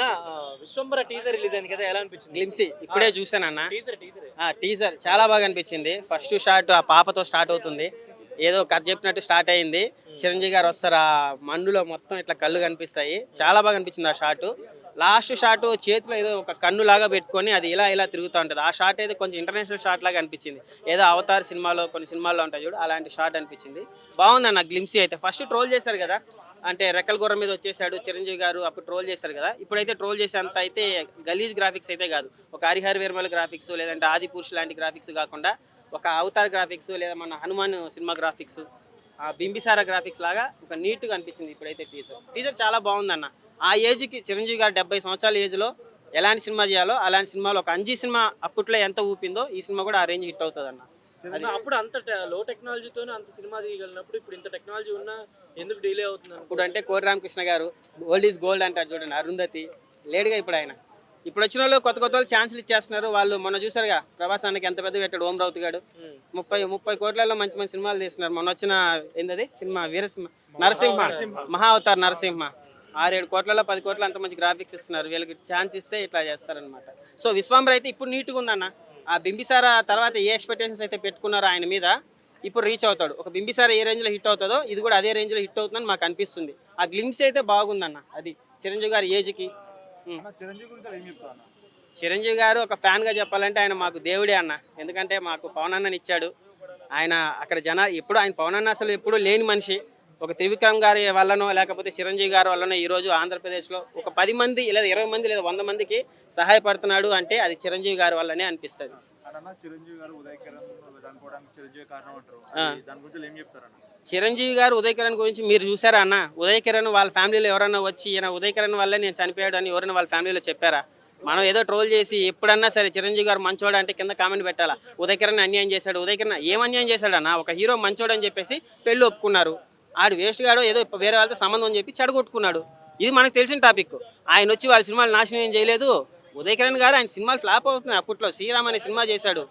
అన్న, Vishwambhara teaser release అయింది కదా ఎలా అనిపించింది? గ్లిమ్సీ ఇప్పుడే చూసానన్న టీజర్ టీజర్ చాలా బాగా అనిపించింది. ఫస్ట్ షాట్ ఆ పాపతో స్టార్ట్ అవుతుంది. ఏదో కథ చెప్పినట్టు స్టార్ట్ అయింది. చిరంజీవి గారు వస్తారు ఆ మండులో మొత్తం ఇట్లా కళ్ళు కనిపిస్తాయి. చాలా బాగా అనిపించింది ఆ షాట్ లాస్ట్ షాట్ చేతిలో ఏదో ఒక కన్ను లాగా పెట్టుకొని అది ఇలా ఇలా తిరుగుతూ ఉంటుంది. ఆ షాట్ అయితే కొంచెం ఇంటర్నేషనల్ షాట్ లాగా అనిపించింది. ఏదో అవతార్ సినిమాలో కొన్ని సినిమాల్లో ఉంటాయి చూడు అలాంటి షాట్ అనిపించింది. బాగుందన్న గ్లిమ్సీ అయితే. ఫస్ట్ ట్రోల్ చేశారు కదా అంటే రెక్కల గుర్రం మీద వచ్చేసాడు చిరంజీవి గారు అప్పుడు ట్రోల్ చేశారు కదా. ఇప్పుడైతే ట్రోల్ చేసేంత అయితే గలీజ్ గ్రాఫిక్స్ అయితే కాదు. ఒక హరిహర వేర్మల గ్రాఫిక్స్ లేదంటే ఆది పురుష్ లాంటి గ్రాఫిక్స్ కాకుండా ఒక అవతార్ గ్రాఫిక్స్ లేదా మన హనుమాన్ సినిమా గ్రాఫిక్స్ ఆ బింబిసార గ్రాఫిక్స్ లాగా ఒక నీట్గా అనిపించింది ఇప్పుడైతే టీజర్ టీజర్ చాలా బాగుందన్న. ఆ ఏజ్కి చిరంజీవి గారు డెబ్బై సంవత్సరాల ఏజ్లో ఎలాంటి సినిమా చేయాలో అలాంటి సినిమాలో ఒక అంజీ సినిమా అప్పట్లో ఎంత ఊపిందో ఈ సినిమా కూడా ఆ రేంజ్ హిట్ అవుతుందన్న. అన్న, అప్పుడు అంత లో టెక్నాలజీతోనే అంత సినిమా తీయగలిగినప్పుడు ఇప్పుడు ఇంత టెక్నాలజీ ఉన్నా ఎందుకు డిలే అవుతుంది ఇప్పుడు అంటే కోటి రామకృష్ణ గారు గోల్డ్ ఈజ్ గోల్డ్ అంటారు చూడండి అరుంధతి. లేడుగా ఇప్పుడు ఆయన. ఇప్పుడు వచ్చిన వాళ్ళు కొత్త కొత్త వాళ్ళు ఛాన్సులు ఇచ్చేస్తున్నారు. వాళ్ళు మొన్న చూసారుగా ప్రభాస్ అన్నకి ఎంత పెద్ద పెట్టాడు ఓం రౌత్ గాడు. ఉమ్. ముప్పై ముప్పై కోట్లలో మంచి మంచి సినిమాలు తీస్తున్నారు. మొన్న వచ్చిన ఏందది? సినిమా వీరసింహ నరసింహ. మహా అవతార్ నరసింహ. ఆరేడు కోట్లలో పది కోట్ల అంత మంచి గ్రాఫిక్స్ ఇస్తున్నారు. వీళ్ళకి ఛాన్స్ ఇస్తే ఇట్లా చేస్తారనమాట సో విశ్వాంబర్ అయితే ఇప్పుడు నీట్గా ఉందన్న. ఆ బింబిసార తర్వాత ఏ ఎక్స్పెక్టేషన్స్ అయితే పెట్టుకున్నారో ఆయన మీద ఇప్పుడు రీచ్ అవుతాడు. ఒక బింబిసార ఏ రేంజ్లో హిట్ అవుతుందో ఇది కూడా అదే రేంజ్లో హిట్ అవుతుందని మాకు అనిపిస్తుంది. ఆ గ్లిమ్స్ అయితే బాగుందన్న అది చిరంజీవి గారి ఏజ్కి చిరంజీవి గారు ఒక ఫ్యాన్గా చెప్పాలంటే ఆయన మాకు దేవుడే అన్న. ఎందుకంటే మాకు పవన్ అన్నని ఇచ్చాడు. ఆయన అక్కడ జన ఎప్పుడు ఆయన పవన్ అన్న అసలు ఎప్పుడు లేని మనిషి. ఒక త్రివిక్రమ్ గారి వల్లనో లేకపోతే చిరంజీవి గారి వల్లనో ఈరోజు ఆంధ్రప్రదేశ్లో ఒక పది మంది లేదా ఇరవై మంది లేదా వంద మందికి సహాయపడుతున్నాడు అంటే అది చిరంజీవి గారి వల్లనే అనిపిస్తుంది. చిరంజీవి గారు ఉదయ్ కిరణ్ గురించి మీరు చూసారా అన్న? ఉదయ్ కిరణ్ వాళ్ళ ఫ్యామిలీలో ఎవరన్నా వచ్చి ఈయన ఉదయ్ కిరణ్ వల్లే నేను చనిపోయాడు అని ఎవరైనా వాళ్ళ ఫ్యామిలీలో చెప్పారా? మనం ఏదో ట్రోల్ చేసి ఎప్పుడన్నా సరే చిరంజీవి గారు మంచోడు అంటే కింద కామెంట్ పెట్టాలా? ఉదయ్ కిరణ్ అన్యాయం చేశాడు ఉదయ్ కిరణ్ ఏం అన్యాయం చేశాడన్న ఒక హీరో మంచోడు అని చెప్పేసి పెళ్ళి ఒప్పుకున్నారు. ఆడు వేస్ట్ గాడు ఏదో వేరే వాళ్ళతో సంబంధం అని చెప్పి చెడగొట్టుకున్నాడు. ఇది మనకు తెలిసిన టాపిక్. ఆయన వచ్చి వాళ్ళ సినిమాలు నాశనం ఏం చేయలేదు. ఉదయ్ కిరణ్ గారు ఆయన సినిమాలు ఫ్లాప్ అవుతున్నాయి అప్పట్లో. శ్రీరామ్ అనే సినిమా చేశాడు.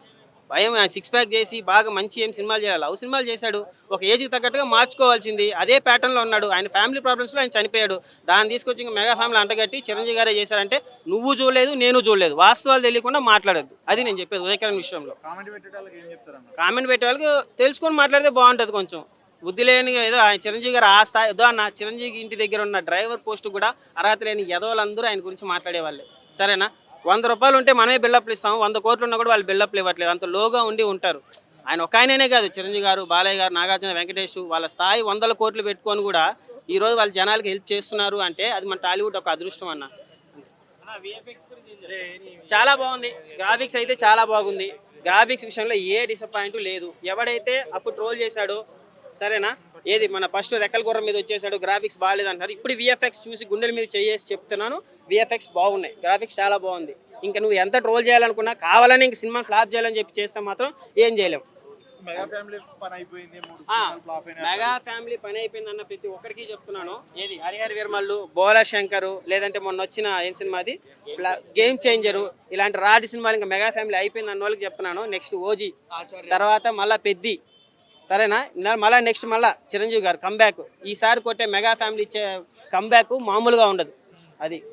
భయం సిక్స్ ప్యాక్ చేసి బాగా మంచి ఏం సినిమాలు చేయాలి. లవ్ సినిమాలు చేశాడు. ఒక ఏజ్కి తగ్గట్టుగా మార్చుకోవాల్సింది. అదే ప్యాటర్న్లో ఉన్నాడు. ఆయన ఫ్యామిలీ ప్రాబ్లమ్స్లో ఆయన చనిపోయాడు. దాన్ని తీసుకొచ్చి ఇంకా మెగా ఫ్యామిలీ అంటగట్టి చిరంజీవి గారే చేశారంటే నువ్వు చూడలేదు నేను చూడలేదు. వాస్తవాలు తెలియకుండా మాట్లాడద్దు. అది నేను చెప్పేది ఉదయకరణ్ విషయంలో. కామెంట్ పెట్టే వాళ్ళకి తెలుసుకొని మాట్లాడితే బాగుంటుంది కొంచెం. బుద్ధి లేని ఏదో ఆయన చిరంజీవి గారు ఆ స్థాయి ఏదో అన్న చిరంజీవి ఇంటి దగ్గర ఉన్న డ్రైవర్ పోస్ట్ కూడా అర్హత లేని ఎదవలందరూ ఆయన గురించి మాట్లాడేవాళ్ళే. సరేనా? వంద రూపాయలు ఉంటే మనమే బిల్డప్లు ఇస్తాం వంద కోట్లు ఉన్నా కూడా వాళ్ళు బిల్డప్లు ఇవ్వట్లేదు అంత లోగా ఉండి ఉంటారు. ఆయన ఒక ఆయననే కాదు చిరంజీవి గారు బాలయ్య గారు నాగార్జున వెంకటేష్ వాళ్ళ స్థాయి వందల కోట్లు పెట్టుకొని కూడా ఈ రోజు వాళ్ళ జనాలకి హెల్ప్ చేస్తున్నారు అంటే అది మన టాలీవుడ్ ఒక అదృష్టం అన్న. చాలా బాగుంది. గ్రాఫిక్స్ అయితే చాలా బాగుంది. గ్రాఫిక్స్ విషయంలో ఏ డిసప్పాయింట్ లేదు. ఎవడైతే అప్పుడు ట్రోల్ చేశాడో సరేనా? ఏది? మన ఫస్ట్ రెక్కల గుర్రం మీద వచ్చేసాడు గ్రాఫిక్స్ బాగాలేదు అంటారు ఇప్పుడు విఎఫ్ఎక్స్ చూసి గుండెల మీద చేసి చెప్తున్నాను విఎఫ్ఎక్స్ బాగున్నాయి. గ్రాఫిక్స్ చాలా బాగుంది. ఇంకా నువ్వు ఎంత ట్రోల్ చేయాలనుకున్నా కావాలని ఇంక సినిమా ఫ్లాప్ చేయాలని చెప్పి చేస్తే మాత్రం ఏం చేయలేం. మెగా ఫ్యామిలీ పని అయిపోయింది అన్న ప్రతి ఒక్కరికి చెప్తున్నాను. ఏది? హరిహర వీరమల్లు బోలా శంకర్ లేదంటే మొన్న వచ్చిన ఏం సినిమా అది? గేమ్ చేంజరు ఇలాంటి రాటి సినిమాలు ఇంకా మెగా ఫ్యామిలీ అయిపోయింది అన్న వాళ్ళకి చెప్తున్నాను. నెక్స్ట్ ఓజీ తర్వాత మళ్ళా పెద్ది. సరేనా? నా- మళ్ళా నెక్స్ట్ మళ్ళా చిరంజీవి గారు కంబ్యాక్ ఈసారి కొట్టే మెగా ఫ్యామిలీ ఇచ్చే కంబ్యాక్ మామూలుగా ఉండదు. అది.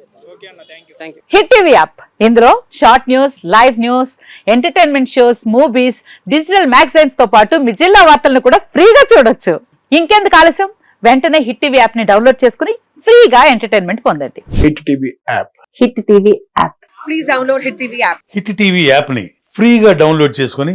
హిట్ టీవీ యాప్ ఇందులో short news live news entertainment shows movies digital మ్యాగజైన్స్తో పాటు మీ జిల్లా వార్తలను కూడా ఫ్రీగా చూడొచ్చు. ఇంకెందుకు ఆలస్యం? వెంటనే హిట్ టీవీ యాప్ని డౌన్లోడ్ చేసుకుని ఫ్రీగా ఎంటర్టైన్మెంట్ పొందండి. Hit TV app hit TV app please download Hit TV app. Hit TV యాప్ని ఫ్రీగా డౌన్లోడ్ చేసుకొని